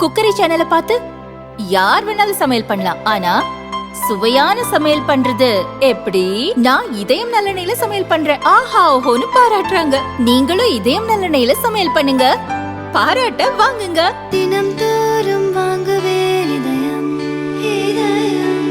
Cookery சேனலை பார்த்து யார் வேணாலும் சமையல் பண்ணலாம். ஆனா சுவையான சமையல் பண்றது எப்படி? நான் இதயம் நல்லெண்ணெயில சமையல் பண்றேன். ஆஹா ஓஹோன்னு பாராட்டுறாங்க. நீங்களும் இதயம் நல்லெண்ணெயில சமையல் பண்ணுங்க. பாராட்ட வாங்குங்க. தினம் தோறும் வாங்குவே இதயம் இதயம்.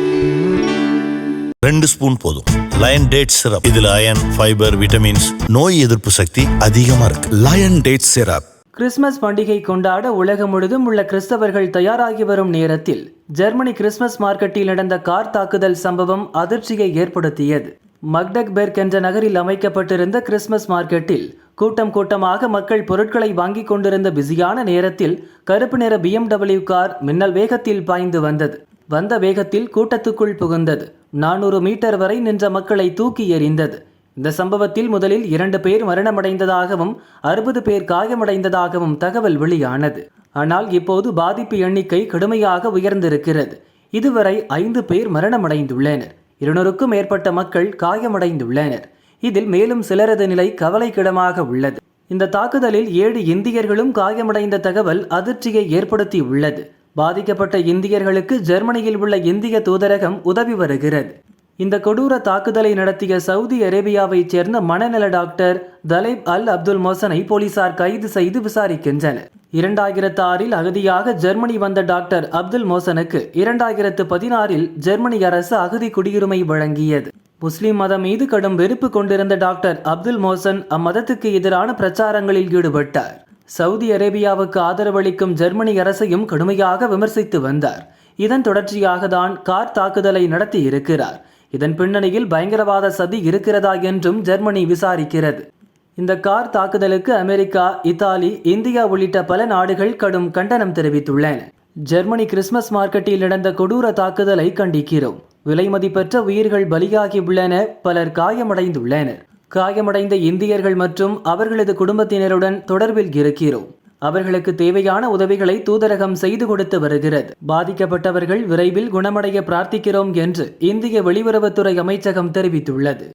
ரெண்டு ஸ்பூன் போதும். லயன் டேட் சிரப் இதுல அயன் ஃபைபர் விட்டமின்ஸ் நோய் எதிர்ப்பு சக்தி அதிகமா இருக்கு. லயன் டேட் சிரப் கிறிஸ்மஸ் பண்டிகை கொண்டாட உலகம் முழுதும் உள்ள கிறிஸ்தவர்கள் தயாராகி வரும் நேரத்தில் ஜெர்மனி கிறிஸ்மஸ் மார்க்கெட்டில் நடந்த கார் தாக்குதல் சம்பவம் அதிர்ச்சியை ஏற்படுத்தியது. மக்டக்பெர்க் என்ற நகரில் அமைக்கப்பட்டிருந்த கிறிஸ்மஸ் மார்க்கெட்டில் கூட்டம் கூட்டமாக மக்கள் பொருட்களை வாங்கிக் கொண்டிருந்த பிஸியான நேரத்தில் கருப்பு நிற பிஎம்டபிள்யூ கார் மின்னல் வேகத்தில் பாய்ந்து வந்தது. வந்த வேகத்தில் கூட்டத்துக்குள் புகுந்தது. நானூறு மீட்டர் வரை நின்ற மக்களை தூக்கி எறிந்தது. இந்த சம்பவத்தில் முதலில் இரண்டு பேர் மரணமடைந்ததாகவும் அறுபது பேர் காயமடைந்ததாகவும் தகவல் வெளியானது. ஆனால் இப்போது பாதிப்பு எண்ணிக்கை கடுமையாக உயர்ந்திருக்கிறது. இதுவரை ஐந்து பேர் மரணமடைந்துள்ளனர். இருநூறுக்கும் மேற்பட்ட மக்கள் காயமடைந்துள்ளனர். இதில் மேலும் சிலரது நிலை கவலைக்கிடமாக உள்ளது. இந்த தாக்குதலில் ஏழு இந்தியர்களும் காயமடைந்த தகவல் அதிர்ச்சியை ஏற்படுத்தி உள்ளது பாதிக்கப்பட்ட இந்தியர்களுக்கு ஜெர்மனியில் உள்ள இந்திய தூதரகம் உதவி வருகிறது. இந்த கொடூர தாக்குதலை நடத்திய சவுதி அரேபியாவைச் சேர்ந்த மனநல டாக்டர் தலைப் அல் அப்துல் மோசனை போலீசார் கைது செய்து விசாரிக்கின்றனர். இரண்டாயிரத்து ஆறில் அகதியாக ஜெர்மனி வந்த டாக்டர் அப்துல் மோசனுக்கு இரண்டாயிரத்து பதினாறில் ஜெர்மனி அரசு அகதி குடியுரிமை வழங்கியது. முஸ்லிம் மதம் மீது கடும் வெறுப்பு கொண்டிருந்த டாக்டர் அப்துல் மோசன் அம்மதத்துக்கு எதிரான பிரச்சாரங்களில் ஈடுபட்டார். சவுதி அரேபியாவுக்கு ஆதரவளிக்கும் ஜெர்மனி அரசையும் கடுமையாக விமர்சித்து வந்தார். இதன் தொடர்ச்சியாக தான் கார் தாக்குதலை நடத்தி இருக்கிறார் இதன் பின்னணியில் பயங்கரவாத சதி இருக்கிறதா என்றும் ஜெர்மனி விசாரிக்கிறது. இந்த கார் தாக்குதலுக்கு அமெரிக்கா இத்தாலி இந்தியா உள்ளிட்ட பல நாடுகள் கடும் கண்டனம் தெரிவித்துள்ளன. ஜெர்மனி கிறிஸ்மஸ் மார்க்கெட்டில் நடந்த கொடூர தாக்குதலை கண்டிக்கிறோம். விலை மதிப்பற்ற உயிர்கள் பலியாகி உள்ளன பலர் காயமடைந்துள்ளனர். காயமடைந்த இந்தியர்கள் மற்றும் அவர்களது குடும்பத்தினருடன் தொடர்பில் இருக்கிறோம். அவர்களுக்கு தேவையான உதவிகளை தூதரகம் செய்து கொடுத்து வருகிறது. பாதிக்கப்பட்டவர்கள் விரைவில் குணமடைய பிரார்த்திக்கிறோம் என்று இந்திய வெளியுறவுத்துறை அமைச்சகம் தெரிவித்துள்ளது.